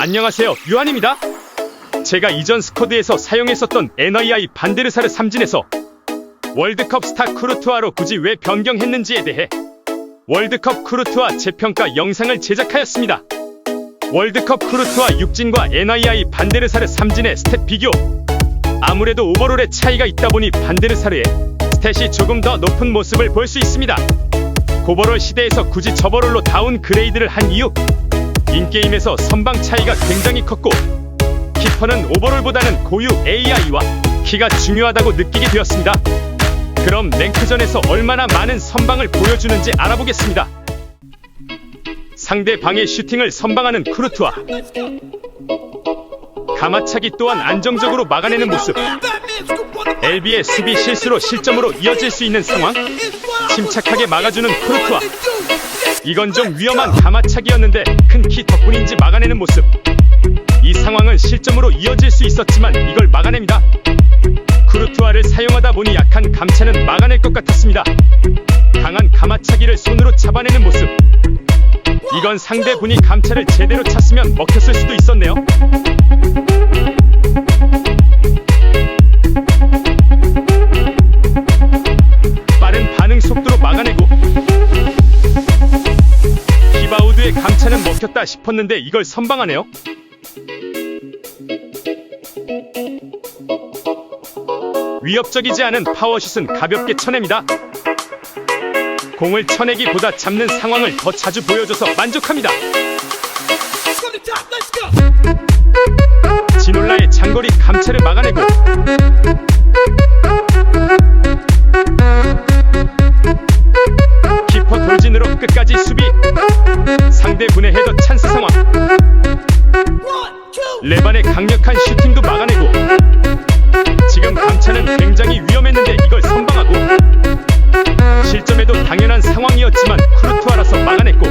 안녕하세요, 유한입니다. 제가 이전 스쿼드에서 사용했었던 NII 반데르사르 삼진에서 월드컵 스타 크루트와로 굳이 왜 변경했는지에 대해 월드컵 크루트와 재평가 영상을 제작하였습니다. 월드컵 크루트와 육진과 NII 반데르사르 삼진의 스탯 비교. 아무래도 오버롤의 차이가 있다 보니 반데르사르의 스탯이 조금 더 높은 모습을 볼 수 있습니다. 고버롤 시대에서 굳이 저버롤로 다운 그레이드를 한 이유 인게임에서 선방 차이가 굉장히 컸고 키퍼는 오버롤보다는 고유 AI와 키가 중요하다고 느끼게 되었습니다. 그럼 랭크전에서 얼마나 많은 선방을 보여주는지 알아보겠습니다. 상대 방의 슈팅을 선방하는 크루트와 가마차기 또한 안정적으로 막아내는 모습 LB의 수비 실수로 실점으로 이어질 수 있는 상황 침착하게 막아주는 크루트와 이건 좀 위험한 가마차기였는데 큰 키 덕분인지 막아내는 모습. 이 상황은 실점으로 이어질 수 있었지만 이걸 막아냅니다. 크루트와를 사용하다 보니 약한 감차는 막아낼 것 같았습니다. 강한 가마차기를 손으로 잡아내는 모습. 이건 상대분이 감차를 제대로 찼으면 먹혔을 수도 있었네요. 먹혔다 싶었는데 이걸 선방하네요. 위협적이지 않은 파워슛은 가볍게 쳐냅니다. 공을 쳐내기보다 잡는 상황을 더 자주 보여줘서 만족합니다. 지놀라의 장거리 감차를 막아내고 레반의 강력한 슈팅도 막아내고 지금 감차는 굉장히 위험했는데 이걸 선방하고 실점에도 당연한 상황이었지만 쿠르투아라서 막아냈고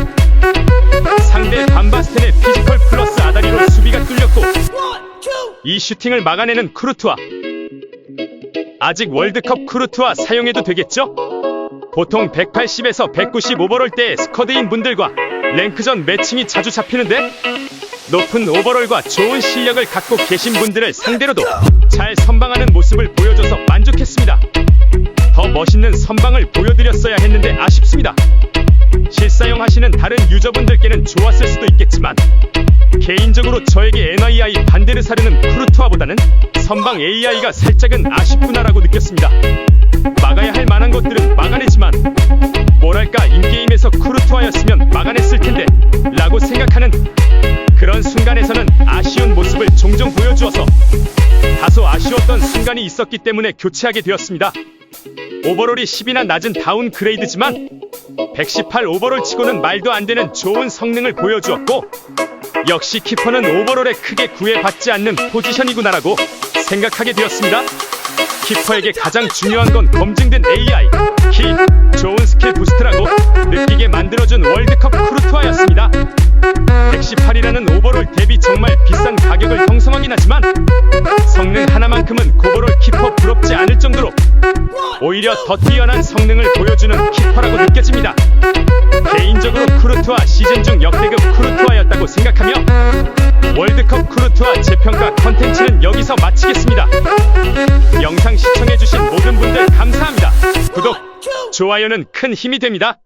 상대 반바스텐의 피지컬 플러스 아다리로 수비가 뚫렸고. 이 슈팅을 막아내는 크루트와 아직 월드컵 크루트와 사용해도 되겠죠? 보통 180에서 190 오버롤 때의 스쿼드인 분들과 랭크전 매칭이 자주 잡히는데 높은 오버롤과 좋은 실력을 갖고 계신 분들을 상대로도 잘 선방하는 모습을 보여줘서 만족했습니다. 더 멋있는 선방을 보여드렸어야 했는데 아쉽습니다. 실사용 하시는 다른 유저분들께는 좋았을 수도 있겠지만 개인적으로 저에게 NII 반데르사르는 크루트와보다는 선방 AI가 살짝은 아쉽구나라고 느꼈습니다. 막아야 할 만한 것들은 막아 모습을 종종 보여주어서 다소 아쉬웠던 순간이 있었기 때문에 교체하게 되었습니다. 오버롤이 10이나 낮은 다운 그레이드지만 118 오버롤 치고는 말도 안 되는 좋은 성능을 보여주었고 역시 키퍼는 오버롤에 크게 구애받지 않는 포지션이구나라고 생각하게 되었습니다. 키퍼에게 가장 중요한 건 검증된 AI, 비싼 가격을 형성하긴 하지만 성능 하나만큼은 고버롤 키퍼 부럽지 않을 정도로 오히려 더 뛰어난 성능을 보여주는 키퍼라고 느껴집니다. 개인적으로 크루트와 시즌 중 역대급 크루트와였다고 생각하며 월드컵 크루트와 재평가 컨텐츠는 여기서 마치겠습니다. 영상 시청해주신 모든 분들 감사합니다. 구독. 좋아요는 큰 힘이 됩니다.